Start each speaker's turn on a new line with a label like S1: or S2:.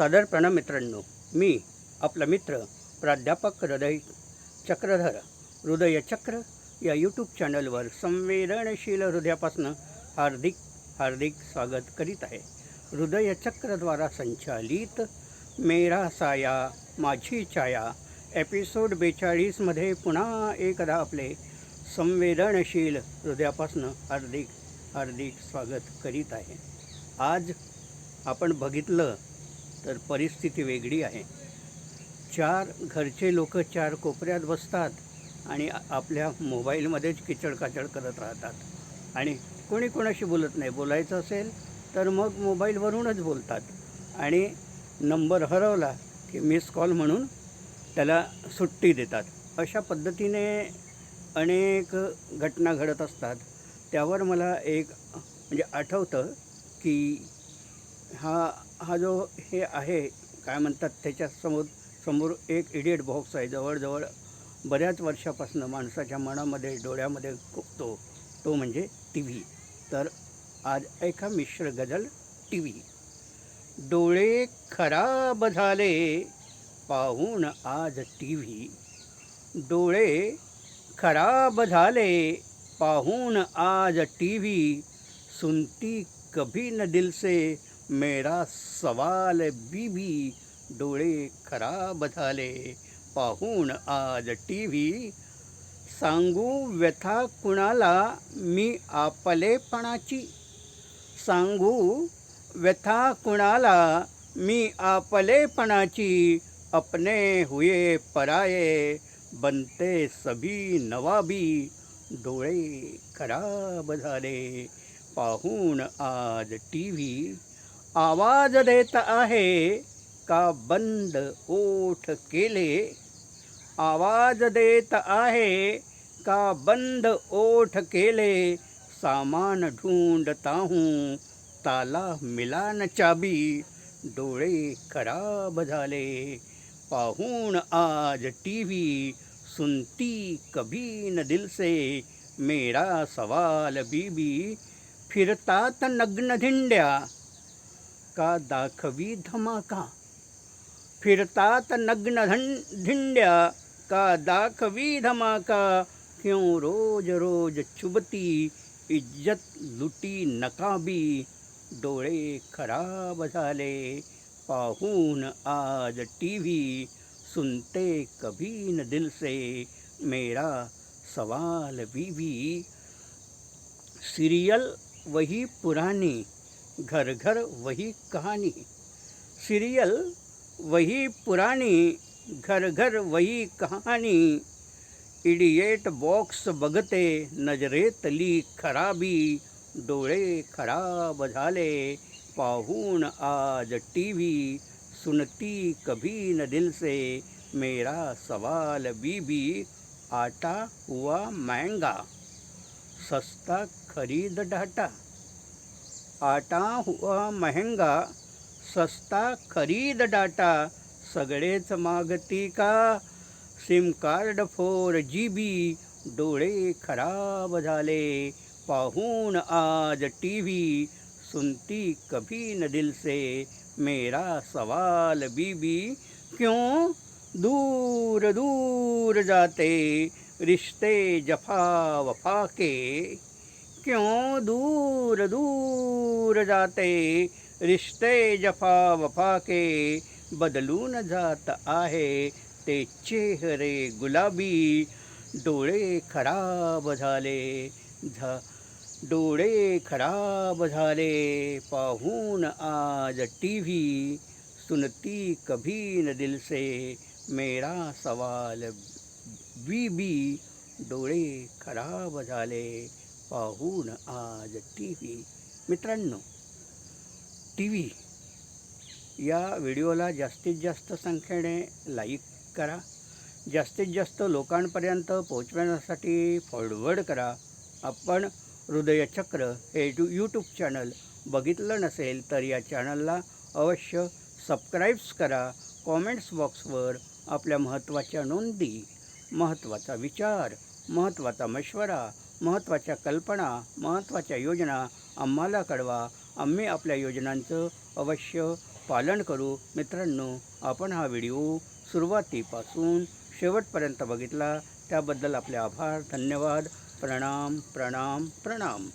S1: सादर प्रणाम मित्रांनो मी आपला मित्र प्राध्यापक हृदय चक्रधर हृदयचक्र या यूट्यूब चॅनलवर संवेदनशील हृदयापासून हार्दिक हार्दिक स्वागत करीत आहे. हृदयचक्रद्वारा संचालित मेरा साया माझी छाया एपिसोड बेचाळीसमध्ये पुन्हा एकदा आपले संवेदनशील हृदयापासून हार्दिक हार्दिक स्वागत करीत आहे. आज आपण बघितलं तर परिस्थिती वेगळी आहे. चार घरचे लोक चार कोपऱ्यात बसतात आणि आपल्या मोबाईलमध्येच किचडकाचड करत राहतात. आणि कोणी कोणाशी बोलत नाही. बोलायचं असेल तर मग मोबाईलवरूनच बोलतात. आणि नंबर हरवला की मिस कॉल म्हणून त्याला सुट्टी देतात. अशा पद्धतीने अनेक घटना घडत असतात. त्यावर मला एक म्हणजे आठवतं की हा हा जो हे आहे काय म्हणतात त्याच्यासमोर समोर एक इडियट बॉक्स आहे. जवळजवळ बऱ्याच वर्षापासून माणसाच्या मनामध्ये डोळ्यामध्ये खुपतो. तो म्हणजे टी व्ही. तर आज ऐका मिश्र गजल टी व्ही. डोळे खराब झाले पाहून आज टी व्ही. डोळे खराब झाले पाहून आज टी व्ही. सुनती कभी न दिल से मेरा सवाल बीबी डोळे खराब झाले. पाहून आज टी व्ही सांगू व्यथा कुणाला? मी आपलेपणाची. सांगू व्यथा कुणाला? मी आपलेपणाची. अपने हुए पराये बनते सभी नवाबी. डोळे खराब झाले. पाहून आज टी व्ही आवाज़ देत आहे का बंद ओठ केले? आवाज़ देत आहे का बंद ओठ केले? सामान ढूंढता हूँ, ताला मिला न चाबी, डोळे खराब झाले। पाहून आज टी सुनती कभी न दिल से, मेरा सवाल बीबी, फिरतात नग्न धिंड्या का दाखवी धमाका। फिरतात नग्न धिंड्या का दाखवी धमाका। क्यों रोज रोज चुबती इज़्ज़त लुटी नकाबी। डोळे खराब झाले, पाहून आज टी व्ही सुनते कभी न दिल से। मेरा सवाल बीवी सीरियल वही पुरानी घर घर वही कहानी। सीरियल वही पुरानी घर घर वही कहानी। इडिएट बॉक्स बघते नजरेतली खराबी, डोळे खराब झाले, पाहून आज टी सुनती कभी न दिल से, मेरा सवाल बीबी, आटा हुआ महँगा, सस्ता खरीद डाटा। आटा हुआ महँगा, सस्ता खरीद डाटा सगळेच मागती का। SIM card four G B डोळे खराब झाले। पाहून आज टी व्ही सुनती कभी न दिल से। मेरा सवाल बीबी, क्यों दूर दूर जाते, रिश्ते जफा वफा के? क्यों दूर दूर जाते? रिश्ते जफा वफा के बदलून जात आहे ते चेहरे गुलाबी, डोळे खराब झाले झा, डोळे खराब झाले, पाहून आज टी व्ही सुनती कभी न दिल से, मेरा सवाल बीबी डोळे खराब झाले पाहून आज टी व्ही मित्रांनो टी व्ही या व्हिडिओला जास्तीत जास्त संख्येने लाईक करा. जास्तीत जास्त लोकांपर्यंत पोहोचवण्यासाठी फॉरवर्ड करा. आपण हृदयचक्र हे यू यूट्यूब चॅनल बघितलं नसेल तर या चॅनलला अवश्य सबस्क्राईब्स करा. कॉमेंट्स बॉक्सवर आपल्या महत्त्वाच्या नोंदी महत्त्वाचा विचार महत्त्वाचा मशवरा महत्त्वाच्या कल्पना महत्त्वाच्या योजना आम्हाला कळवा. आम्ही आपल्या योजनांचं अवश्य पालन करू. मित्रांनो आपण हा व्हिडिओ सुरुवातीपासून शेवटपर्यंत बघितला. त्याबद्दल आपले आभार धन्यवाद. प्रणाम प्रणाम प्रणाम.